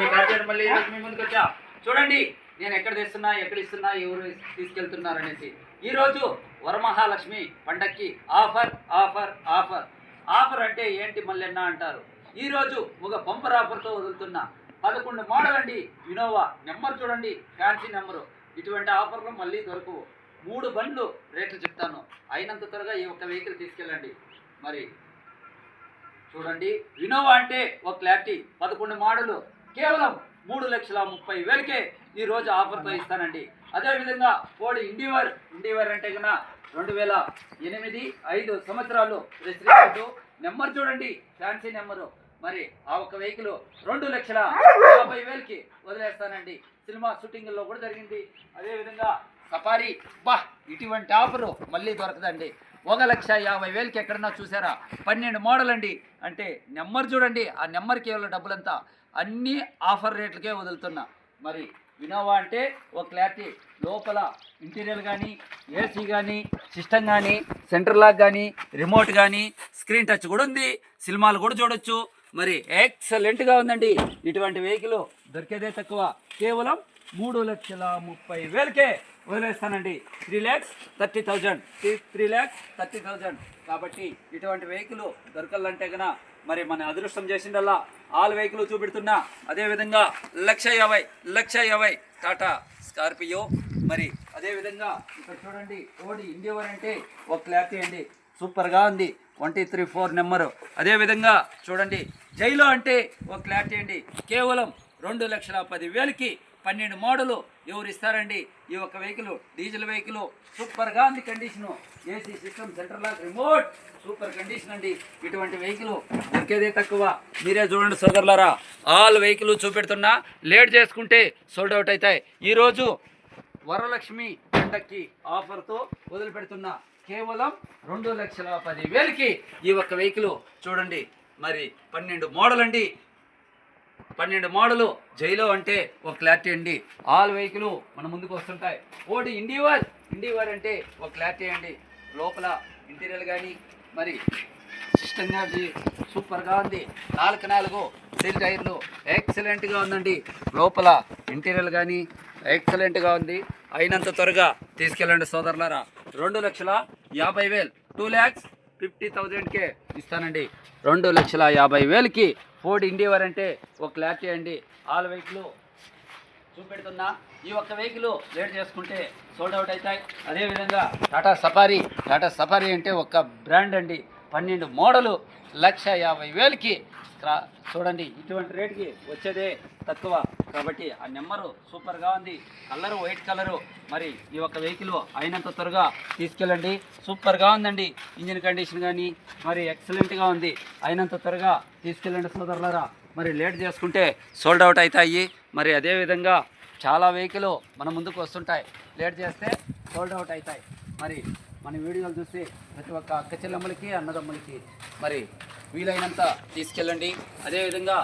మళ్ళీ మీ ముందుకు వచ్చా? చూడండి నేను ఎక్కడ తెస్తున్నా ఎక్కడ ఇస్తున్నా ఎవరు తీసుకెళ్తున్నారు అనేసి. ఈరోజు వరమహాలక్ష్మి పండక్కి ఆఫర్ ఆఫర్ ఆఫర్. ఆఫర్ అంటే ఏంటి మల్లెన్న అంటారు. ఈరోజు ఒక బంపర్ ఆఫర్తో వదులుతున్నా పదకొండు మోడల్ అండి ఇనోవా నెంబర్ చూడండి ఫ్యాన్సీ నెంబరు. ఇటువంటి ఆఫర్లు మళ్ళీ దొరకవు. మూడు బండ్లు రేట్లు చెప్తాను. అయినంత త్వరగా ఈ ఒక్క వెహికల్ తీసుకెళ్ళండి. మరి చూడండి ఇనోవా అంటే ఒక క్లారిటీ. పదకొండు మోడలు కేవలం మూడు లక్షల ముప్పై వేలకే ఈ రోజు ఆఫర్తో ఇస్తానండి అదేవిధంగా ఫోర్డ్ ఇండివర్ ఇండివర్ అంటే కన్నా రెండు వేల ఎనిమిది ఐదు సంవత్సరాలు రిజిస్ట్రేషన్ నెంబర్ చూడండి ఫ్యాన్సీ నెంబరు. మరి ఆ ఒక వెహికల్ రెండు లక్షల యాభై వేలకి వదిలేస్తానండి. సినిమా షూటింగ్లో కూడా జరిగింది. అదేవిధంగా సఫారీ. బా ఇటువంటి ఆఫరు మళ్ళీ దొరకదండి. ఒక లక్ష యాభై వేలకి ఎక్కడన్నా చూసారా? పన్నెండు మోడల్ అండి అంటే నెంబర్ చూడండి. ఆ నెంబర్కి కేవలం డబ్బులంతా. అన్నీ ఆఫర్ రేట్లకే వదులుతున్నా. మరి వినోవా అంటే ఒక క్లారిటీ. లోపల ఇంటీరియర్ కానీ ఏసీ కానీ సిస్టమ్ కానీ సెంటర్ లాక్ కానీ రిమోట్ కానీ స్క్రీన్ టచ్ కూడా ఉంది. సినిమాలు కూడా చూడొచ్చు. మరి ఎక్సలెంట్గా ఉందండి. ఇటువంటి వెహికల్ దొరికేదే తక్కువ. కేవలం మూడు లక్షల ముప్పై వేలకే వదిలేస్తానండి. Three lakhs thirty thousand. Three lakhs thirty thousand. కాబట్టి ఇటువంటి వెహికల్ దొరకాలంటే కన్నా మరి మన అదృష్టం చేసిందల్లా ఆల్ వెహికల్ చూపెడుతున్నా. అదేవిధంగా లక్ష యాభై లక్ష యాభై టాటా స్కార్పియో. మరి అదేవిధంగా ఇక్కడ చూడండి ఓడి ఇండియోవర్ అంటే ఒక క్లారిటీ అండి. సూపర్గా ఉంది. Twenty three four number. అదేవిధంగా చూడండి జైలో అంటే ఒక క్లారిటీ అండి. కేవలం రెండు లక్షల పది వేలకి పన్నెండు మోడలు ఎవరు ఇస్తారండి ఈ ఒక్క వెహికల్ డీజిల్ వెహికల్ సూపర్గా ఉంది condition AC system centre lock remote super condition అండి. ఇటువంటి వెహికల్ దొరికేదే తక్కువ. మీరే చూడండి సోదరులారా ఆల్ వెహికల్ చూపెడుతున్నా లేట్ చేసుకుంటే సోల్డ్ అవుట్ అవుతాయి ఈరోజు వరలక్ష్మి పండక్కి ఆఫర్తో వదిలిపెడుతున్నా. కేవలం రెండు లక్షల పది వేలకి ఈ ఒక్క వెహికల్ చూడండి మరి పన్నెండు మోడల్ అండి పన్నెండు మోడలు జైలో అంటే ఒక క్లారిటీ అండి. ఆల్ వెహికల్ మన ముందుకు వస్తుంటాయి. ఓడి ఇండివర్ ఇండివర్ అంటే ఒక క్లారిటీ అండి. లోపల ఇంటీరియర్ కానీ మరి సిస్టమ్ కానీ సూపర్గా ఉంది. నాలుగు నాలుగు సెల్ టైర్లు ఎక్సలెంట్గా ఉందండి. లోపల ఇంటీరియర్ కానీ ఎక్సలెంట్గా ఉంది. అయినంత త్వరగా తీసుకెళ్ళండి సోదరులారా. రెండు లక్షల యాభై వేలు. టూ ల్యాక్స్ ఫిఫ్టీ థౌజండ్కే ఇస్తానండి. రెండు లక్షల యాభై వేలకి ఫోర్డ్ ఇండివర్ అంటే ఒక క్లారిటీ అండి. ఆల్ వెహికల్ చూపెడుతున్నా. ఈ ఒక్క వెహికల్ లేట్ చేసుకుంటే సోల్డ్ అవుట్ అవుతాయి. అదేవిధంగా టాటా సఫారీ. టాటా సఫారీ అంటే ఒక బ్రాండ్ అండి. పన్నెండు మోడలు లక్ష యాభై వేలకి చూడండి ఇటువంటి రేట్కి వచ్చేదే తక్కువ. కాబట్టి ఆ నెంబరు సూపర్గా ఉంది. Colour white colour. మరి ఈ ఒక్క వెహికల్ అయినంత త్వరగా తీసుకెళ్ళండి. సూపర్గా ఉందండి. ఇంజిన్ కండిషన్ కానీ మరి ఎక్సలెంట్గా ఉంది. అయినంత త్వరగా తీసుకెళ్ళండి సోదరులరా. మరి లేట్ చేసుకుంటే సోల్డ్ అవుట్ అవుతాయి మరి అదేవిధంగా చాలా వెహికల్ మన ముందుకు వస్తుంటాయి. లేట్ చేస్తే సోల్డ్ అవుట్ అవుతాయి మరి మన వీడియోలు చూసి ప్రతి ఒక్క అక్క చెల్లెమ్మలకి అన్నదమ్ములకి మరి వీలైనంత తీసుకెళ్ళండి. అదేవిధంగా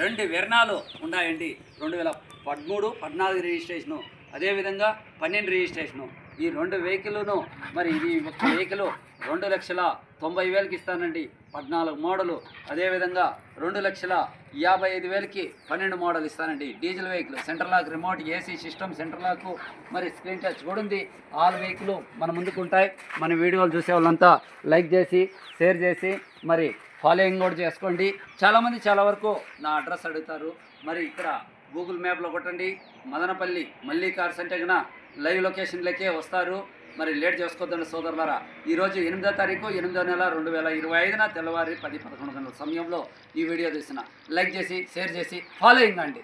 రెండు విరణాలు ఉన్నాయండి. రెండు వేల పదమూడు పద్నాలుగు రిజిస్ట్రేషను అదేవిధంగా పన్నెండు రిజిస్ట్రేషను ఈ రెండు వెహికల్ను మరి ఇది ఒక వెహికల్ రెండు లక్షల తొంభై వేలకి ఇస్తానండి. పద్నాలుగు మోడలు. అదేవిధంగా రెండు లక్షల యాభై ఐదు వేలకి పన్నెండు మోడల్ ఇస్తానండి. Diesel vehicle centre lock remote AC system centre lock మరి స్క్రీన్ టచ్ కూడా ఉంది. ఆల్ వెహికల్ మన ముందుకు ఉంటాయి. మన వీడియోలు చూసే వాళ్ళంతా లైక్ చేసి షేర్ చేసి మరి ఫాలోయింగ్ కూడా చేసుకోండి. చాలామంది చాలా వరకు నా అడ్రస్ అడుగుతారు. మరి ఇక్కడ గూగుల్ మ్యాప్లో కొట్టండి. మదనపల్లి మల్లీ కార్స్ అంటే కన్నా లైవ్ లొకేషన్లకే వస్తారు. మరి లేట్ చేసుకోవద్దండి సోదరులారా. ఈరోజు ఎనిమిదో తారీఖు ఎనిమిదో నెల రెండు వేల ఇరవై ఐదున తెల్లవారి పది పదకొండు గంటల సమయంలో ఈ వీడియో తీసిన లైక్ చేసి షేర్ చేసి ఫాలోయింగ్ అండి